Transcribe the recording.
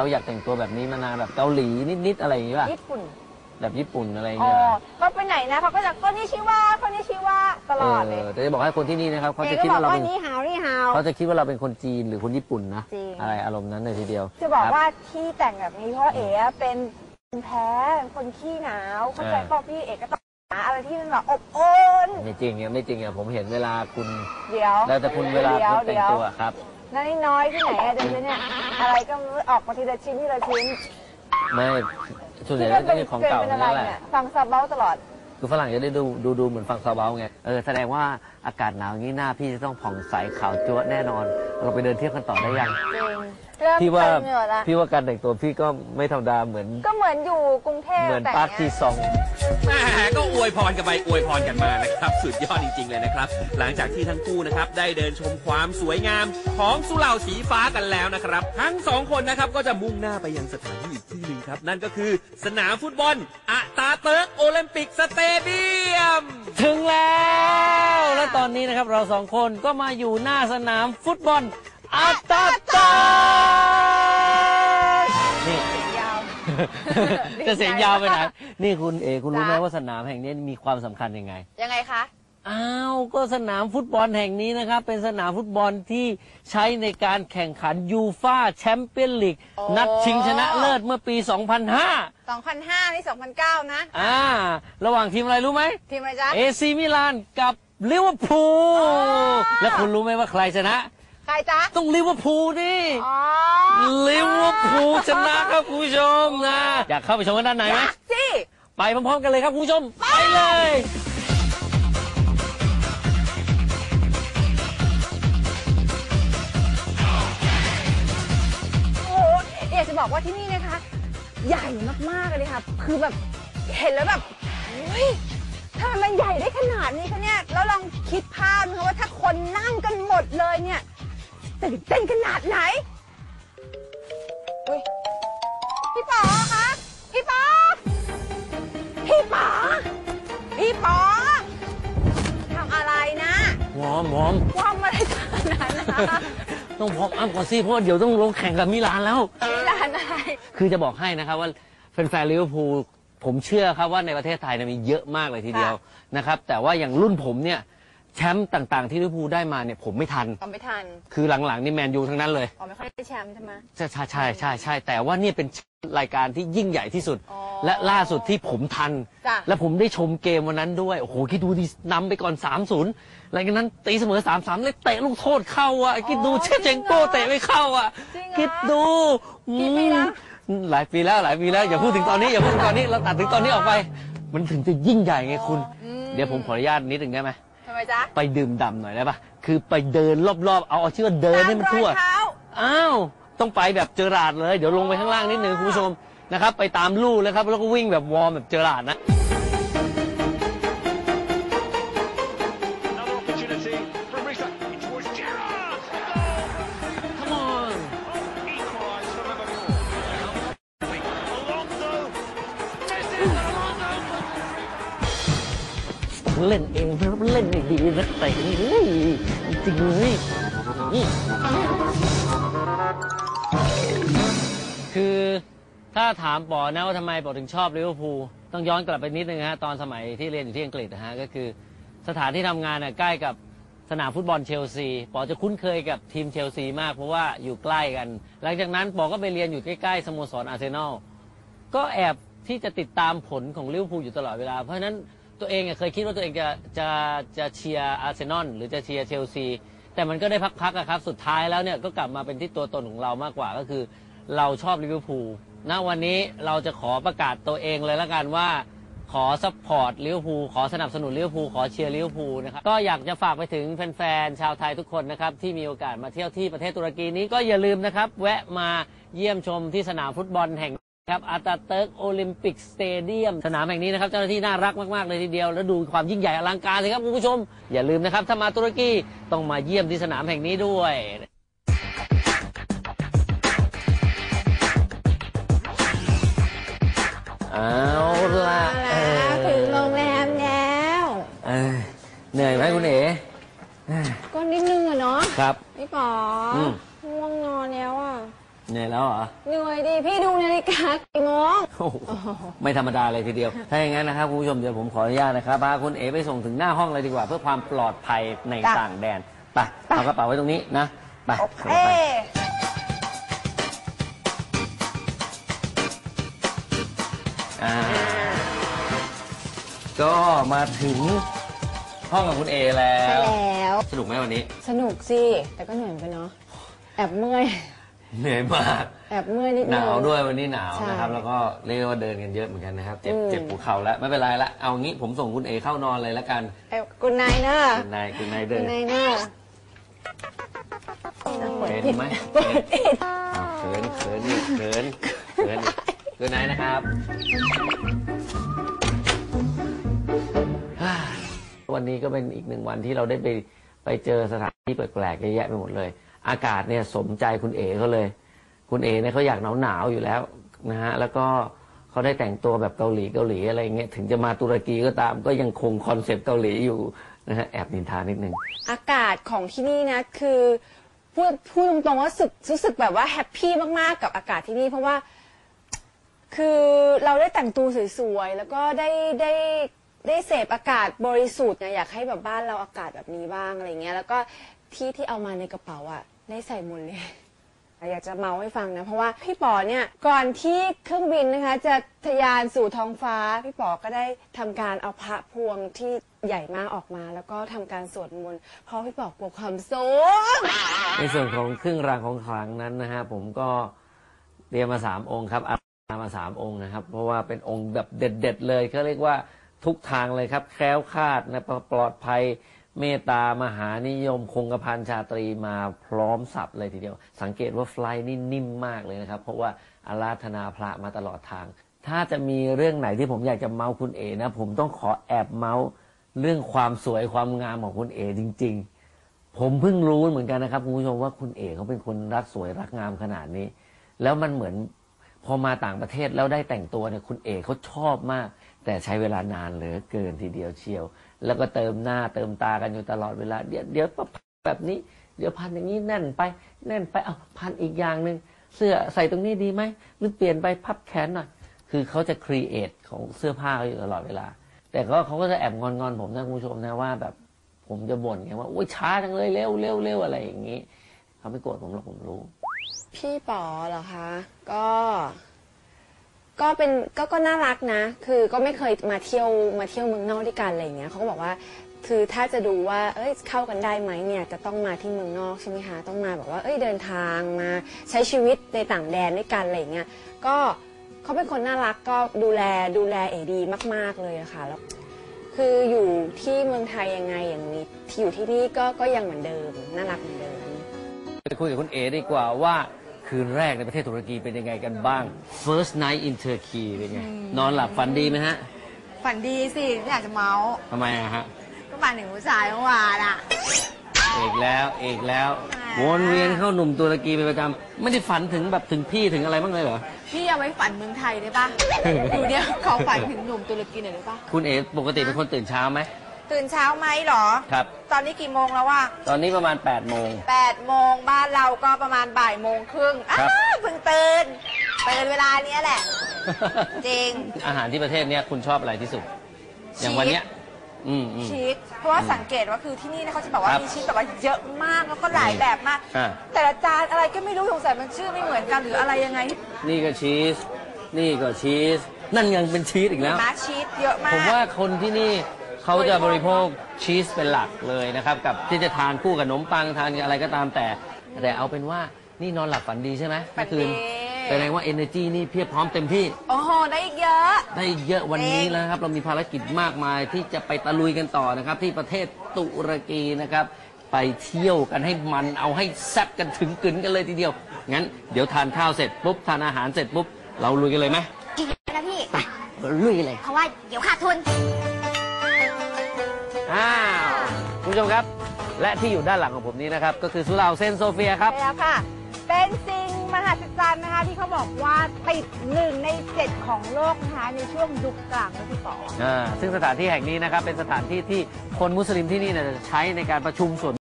เราอยากแต่งตัวแบบนี้มานานแบบเกาหลีนิดๆอะไรอย่างงี้ป่ะญี่ปุ่นแบบญี่ปุ่นอะไรอย่างอ๋อเงี้ยก็ไปไหนนะเขาก็จะคนนี้ชื่อว่าคนนี้ชื่อว่าตลอดเลยแต่จะบอกให้คนที่นี่นะครับเขาเอจะก็คิดบอกว่าเราว่าเป็นนี่ฮาวนี่ฮาว เขาจะคิดว่าเราเป็นคนจีนหรือคนญี่ปุ่นนะจริง อะไรอารมณ์นั้นเลยทีเดียวจะบอกครับว่าที่แต่งแบบนี้เพราะเอ๋เป็นคนแพ้เป็นคนขี้หนาวเข้าใจเออป่ะพี่เอ๋ก็ต้องหาอะไรที่มันแบบอบอุ่นไม่จริงอะไม่จริงอะผมเห็นเวลาคุณ เดี๋ยวแล้วแต่คุณเวลาดี๋ยคุณแต่งเดี๋ยตัวครับ นั่นนี่น้อยที่ไหนอะเดี๋ยวนี้เนี่ยอะไรก็ไม่รู้ออกมาทีละชิ้นทีละชิ้นไม่ส่วนใหญ่คิดว่าก็จะเป็นของเก่าเป็นทั้อะงไรนั้นแหละเนี่ยฟังซาเบ้าตลอด คือฝรั่งจะได้ดูดูดูเหมือนฟังซาวเบาไง เออแสดงว่าอากาศหนาวอย่างนี้หน้าพี่จะต้องผ่องใสขาวจั๊วะแน่นอน เราไปเดินเที่ยวกันต่อได้ยัง จริง เริ่มพี่ว่าเต็มเหนื่อยละพี่ว่าการแต่งตัวพี่ก็ไม่ธรรมดาเหมือน ก็เหมือนอยู่กรุงเทพเหมือนแต่งปาร์คเนี้ทียซอง แหมก็อวยพรกันไปอวยพรกันมานะครับ สุดยอดจริง ๆ เลยนะครับ หลังจากที่ทั้งคู่นะครับได้เดินชมความสวยงามของสุเหร่าสีฟ้ากันแล้วนะครับ ทั้งสองคนนะครับก็จะมุ่งหน้าไปยังสถานที่อีกที่หนึ่งครับ นั่นก็คือสนามฟุตบอลอะตาเติร์กโอลิมปิกสเตเดียม ถึงแล้ว และตอนนี้นะครับเราสองคนก็มาอยู่หน้าสนามฟุตบอล อาตาตานี่ ยาว จะเสียงยาวไปไหน นี่คุณเอคุณรู้ไหมจ๊ะ ว่าสนามแห่งนี้มีความสำคัญยังไง ยังไงคะ อ้าว ก็สนามฟุตบอลแห่งนี้นะครับ เป็นสนามฟุตบอลที่ใช้ในการแข่งขันยูฟาแชมเปี้ยนลีกโอ้ นัดชิงชนะเลิศเมื่อปี 2005 2005 นี่ 2009 นะ อ่า ระหว่างทีมอะไรรู้ไหม ทีมอะไรจ๊ะ เอซีมิลานกับลิเวอร์พูล และคุณรู้ไหมว่าใครชนะใครจ๊ะ ต้องลิเวอร์พูลนี่อ๋อลิเวอร์พูลชนะครับคุณผู้ชมนะ อยากเข้าไปชมกันด้านในไหม สิไปพร้อมๆกันเลยครับคุณผู้ชม ไปเลยโอ้โหอยากจะบอกว่าที่นี่นะคะ ใหญ่มากๆเลยค่ะ คือแบบเห็นแล้วแบบเฮ้ยทำไมมันใหญ่ได้ขนาดนี้คะเนี่ย แล้วลองคิดภาพนะคะว่าถ้าคนนั่งกันหมดเลยเนี่ย ตื่นเต้นขนาดไหนอุ้ยพี่ป๋อคะพี่ป๋อพี่ป๋อพี่ป๋อทำอะไรนะหอมหอมว่ามอะไรขนาดนั้นนะคะต้องพร้อมอ้ำก่อนสิเพราะว่าเดี๋ยวต้องลงแข่งกับมิลานแล้วนี่ร้านอะไรคือจะบอกให้นะครับว่าแฟนๆลิเวอร์พูลผมเชื่อครับว่าในประเทศไทยเนี่ยมีเยอะมากเลยทีเดียวนะครับ แต่ว่าอย่างรุ่นผมเนี่ย แชมป์ต่างๆ ที่ลิเวอร์พูลได้มาเนี่ยผมไม่ทันเอาไม่ทันคือหลังๆนี่แมนยูทั้งนั้นเลยอ๋อไม่ค่อยได้แชมป์ใช่ไหม ใช่ใช่ใช่ใช่ใช่แต่ว่าเนี่ยเป็นรายการที่ยิ่งใหญ่ที่สุด อ๋อและล่าสุดที่ผมทัน จ้ะ และผมได้ชมเกมวันนั้นด้วย โอ้โห คิดดูดินำไปก่อน 3-0หลังจากนั้นตีเสมอ 3-3เลยเตะลูกโทษเข้าอะ คิดดูเชฟเจงโก้เตะไม่เข้าอะ จริงเหรอคิดดูกี่ปีแล้ว อืมหลายปีแล้วหลายปีแล้วอย่าพูดถึงตอนนี้อย่าพูดถึงตอนนี้เราตัดถึงตอนนี้ออกไป มันถึงจะยิ่งใหญ่ไงคุณ เดี๋ยวผมขออนุญาตนิดหนึ่งได้ไหมทำไมจ๊ะ ไปดื่มด่ำหน่อยได้ปะคือไปเดินรอบๆ เอาเอาชื่อว่าเดินให้มันทั่ว ตารอยเท้า อ้าว ต้องไปแบบเจอราดเลย เดี๋ยวลงไปข้างล่างนิดนึงคุณผู้ชมนะครับ ไปตามลู่เลยครับ แล้วก็วิ่งแบบวอร์มแบบเจอราดนะ เล่นเองนะเล่นไม่ดีนักเตะนี่จริงเลยนี่คือถ้าถามปอนะว่าทำไมปอถึงชอบลิเวอร์พูลต้องย้อนกลับไปนิดนึงฮะตอนสมัยที่เรียนอยู่ที่อังกฤษนะฮะก็คือสถานที่ทำงานน่ะใกล้กับสนามฟุตบอลเชลซีปอจะคุ้นเคยกับทีมเชลซีมากเพราะว่าอยู่ใกล้กัน หลังจากนั้นปอก็ไปเรียนอยู่ใกล้ๆสโมสรอาร์เซนอลก็แอบที่จะติดตามผลของลิเวอร์พูลอยู่ตลอดเวลา เพราะฉะนั้น ตัวเองเคยคิดว่าตัวเองจะจะจะเชียร์อาร์เซนอลหรือจะเชียร์เชลซีแต่มันก็ได้พักๆอะครับสุดท้ายแล้วเนี่ยก็กลับมาเป็นที่ตัวตนของเรามากกว่าก็คือ เราชอบลิเวอร์พูลณวันนี้เราจะขอประกาศตัวเองเลยละกันว่าขอซัพพอร์ตลิเวอร์พูลขอสนับสนุนลิเวอร์พูลขอเชียร์ลิเวอร์พูลนะครับก็อยากจะฝากไปถึงแฟนๆชาวไทยทุกคนนะครับที่มีโอกาสมาเที่ยวที่ประเทศตุรกีนี้ก็อย่าลืมนะครับแวะมาเยี่ยมชมที่สนามฟุตบอลแห่ง ครับอาตาเติร์กโอลิมปิกสเตเดียมสนามแห่งนี้นะครับ เจ้าหน้าที่น่ารักมาก ๆ เลยทีเดียว แล้วดูความยิ่งใหญ่อลังการเลยครับ คุณผู้ชม อย่าลืมนะครับ ถ้ามาตุรกีต้องมาเยี่ยมที่สนามแห่งนี้ด้วยเอาละเออถึงโรงแรมแล้วเออเหนื่อยไหมคุณเอ๋ก็นิดนึงอะเนาะครับพี่ป๋ออ ม ง่วงนอนแล้วอะ เนเหนื่อยแล้วเหรอ เหนื่อยดิพี่ดูนาฬิกากี่โมงโอ้โหไม่ธรรมดาเลยทีเดียว ถ้าอย่างนั้นนะครับคุณผู้ชมเดี๋ยวผมขออนุญาตนะครับพาคุณเอ๋ไปส่งถึงหน้าห้องเลยดีกว่า เพื่อความปลอดภัยในจ้ะต่างแดน ไป เอากระเป๋าไว้ตรงนี้นะ ไปโอเคส่งไปอ่าก็มาถึงห้องของคุณเอแล้ใช่ว แล้ว สนุกไหมวันนี้ สนุกสิ แต่ก็เหนื่อยเหมือนกันเนาะ แอบเมื่อย เหนื่อยมาก แอบเมื่อยนิดหนึง นาวด้วยวันนี้หนาวใช่นะครับ แล้วก็เรียกว่าเดินกันเยอะเหมือนกันนะครับ เจ็บอืม เจ็บหัวเข่าแล้วไม่เป็นไรละ เอางี้ผมส่งคุณเอเข้านอนเลยละกันเอ้ยกุนไนเนอร์คุณนายคุณนายเดิกุนนไนเนอร์เป็นไหมเปิดผิดอ้าวเขินเขินอีกเขินเขินอีกคุณนายนะครับวันนี้ก็เป็นอีกหนึ่งวันที่เราได้ไปไปเจอสถานที่แปลกๆเยอะแยะไปหมดเลย อากาศเนี่ยสมใจคุณเอ๋เขาเลย คุณเอ๋เนี่ยเขาอยากหนาวหนาวๆอยู่แล้วนะฮะแล้วก็เขาได้แต่งตัวแบบเกาหลีเกาหลีอะไรเงี้ยถึงจะมาตุรกีก็ตาม ก็ยังคงคอนเซปต์เกาหลีอยู่นะฮะแอบนินทานิดนึงอากาศของที่นี่นะคือพูดพูดตรงๆว่ารู้สึกรู้สึกแบบว่าแฮปปี้มากๆกับอากาศที่นี่เพราะว่า คือเราได้แต่งตัวสวยๆแล้วก็ได้ได้ได้เสพอากาศบริสุทธิ์ไงอยากให้แบบบ้านเราอากาศแบบนี้บ้างอะไรเงี้ย แล้วก็ที่ที่เอามาในกระเป๋าอะ ได้ใส่หมดเลย อยากจะเมาให้ฟังนะ เพราะว่าพี่ป๋อเนี่ยก่อนที่เครื่องบินนะคะ จะทะยานสู่ท้องฟ้า พี่ป๋อก็ได้ทำการเอาพระพวงที่ใหญ่มากออกมา แล้วก็ทำการสวดมนต์เพราะพี่ป๋อกลัวความสูง ในส่วนของเครื่องรางของขลังนั้นนะฮะผมก็เตรียมมาสามองค์ครับเอามาสามองค์นะครับ เพราะว่าเป็นองค์แบบเด็ด ๆ เลยเขาเรียกว่าทุกทางเลยครับ แคล้วคลาดนะปลอดภัย เมตตามหานิยมคงกระพันชาตรีมาพร้อมสับเลยทีเดียว สังเกตว่าไฟล์นี่นิ่มมากเลยนะครับ เพราะว่าอาราธนาพระมาตลอดทาง ถ้าจะมีเรื่องไหนที่ผมอยากจะเมาส์คุณเอนะ ผมต้องขอแอบเมาส์เรื่องความสวยความงามของคุณเอจริง ๆ ผมเพิ่งรู้เหมือนกันนะครับคุณผู้ชมว่าคุณเอเขาเป็นคนรักสวยรักงามขนาดนี้ แล้วมันเหมือนพอมาต่างประเทศแล้วได้แต่งตัวเนี่ยคุณเอเขาชอบมาก แต่ใช้เวลานานเหลือเกินทีเดียวเชียว แล้วก็เติมหน้าเติมตากันอยู่ตลอดเวลา เดี๋ยวเดี๋ยวแบบนี้ เดี๋ยวพันอย่างนี้แน่นไปแน่นไปเอาพันอีกอย่างหนึ่งเสื้อใส่ตรงนี้ดีไหมหรือเปลี่ยนไปพับแขนหน่อยคือเขาจะครีเอทของเสื้อผ้าเขาอยู่ตลอดเวลา แต่ก็เขาก็จะแอบงอนๆผมนะคุณผู้ชมนะว่าแบบผมจะบ่นไงว่าโอ้ยช้าจังเลยเร็วเร็วเร็วอะไรอย่างนี้เขาไม่โกรธผมหรอกผมรู้ พี่ป๋อเหรอคะ ก็ ก็เป็นก็ก็น่ารักนะ คือก็ไม่เคยมาเที่ยวมาเที่ยวเมืองนอกด้วยกันอะไรอย่างเงี้ยเขาก็บอกว่าคือถ้าจะดูว่าเอ้ยเข้ากันได้ไหมเนี่ยจะต้องมาที่เมืองนอกใช่ไหมคะต้องมาแบบว่าเอ้ยเดินทางมาใช้ชีวิตในต่างแดนด้วยกันอะไรอย่างเงี้ยก็เขาเป็นคนน่ารักก็ดูแลดูแลเอดีมาก ๆเลยอะค่ะแล้วคืออยู่ที่เมืองไทยยังไงอย่างนี้ที่อยู่ที่นี่ก็ก็ยังเหมือนเดิมน่ารักเหมือนเดิมไปคุยกับคุณเอดีกว่าว่า คืนแรกในประเทศตุรกีเป็นยังไงกันบ้าง first night in Turkey เป็นไง นอนหลับฝันดีไหมฮะฝันดีสิไม่อยากจะเมาส์ทำไมอะฮะ ก็ฝันถึงผู้ชายเมื่อวานอะ เอกแล้วเอกแล้ว แหม วนเวียนเข้าหนุ่มตุรกีเป็นประจำไม่ได้ฝันถึงแบบถึงพี่ถึงอะไรบ้างเลยเหรอ พี่เอาไว้ฝันเมืองไทยได้ปะ ดูเนี่ยขอฝันถึงหนุ่มตุรกีหน่อยได้ปะคุณเอปกติเป็นคนตื่นเช้าไหม ตื่นเช้าไหมเหรอ ครับ ตอนนี้กี่โมงแล้ววะตอนนี้ประมาณ8ปดโมง แปดโมงบ้านเราก็ประมาณบ่ายโมงครึ่งอ้าครับ วเพิ่งตื่นตื่นเวลาเนี้ยแหละ จริง อาหารที่ประเทศเนี้ยคุณชอบอะไรที่สุด อย่างวันเนี้ย อืมอืม ชีสเพราะว่าสังเกตว่าคือที่นี่นะเขาจะแบบว่าครับมีชีสแบบว่าเยอะมากแล้วก็หลายแบบมาก อ่า แต่ละจานอะไรก็ไม่รู้สงสัยมันชื่อไม่เหมือนกันหรืออะไรยังไงนี่ก็ชีส นี่ก็ชีส นั่นยังเป็นชีสอีกแล้ว มาชีสเยอะมากผมว่าคนที่นี่ เขาจะบริโภคชีสเป็นหลักเลยนะครับ กับที่จะทานคู่กับขนมปังทานกับอะไรก็ตามแต่ แต่เอาเป็นว่านี่นอนหลับฝันดีใช่ไหมฝันดีเมื่อคืนแสดงว่า energy นี่เพียบพร้อมเต็มที่ โอ้โห ได้อีกเยอะ ได้เยอะวันนี้จริงแล้วนะครับ เรามีภารกิจมากมายที่จะไปตะลุยกันต่อนะครับ ที่ประเทศตุรกีนะครับ ไปเที่ยวกันให้มันเอาให้แซ่บกันถึงกึนกันเลยทีเดียว งั้นเดี๋ยวทานข้าวเสร็จปุ๊บทานอาหารเสร็จปุ๊บเราลุยกันเลยไหมกินนะพี่ ไปลุยกันเลย เพราะว่าเดี๋ยวขาดทุน อ้าวคุณผู้ชมครับ และที่อยู่ด้านหลังของผมนี้นะครับ ก็คือสุเหร่าเซนโซเฟียครับ ใช่แล้วค่ะ เป็นสิ่งมหัศจรรย์นะคะที่เขาบอกว่าติดหนึ่งในเจ็ดของโลกนะคะในช่วงยุคกลางนะพี่ป๋ออ่าซึ่งสถานที่แห่งนี้นะครับ เป็นสถานที่ที่คนมุสลิมที่นี่เนี่ยจะใช้ในการประชุมส่วน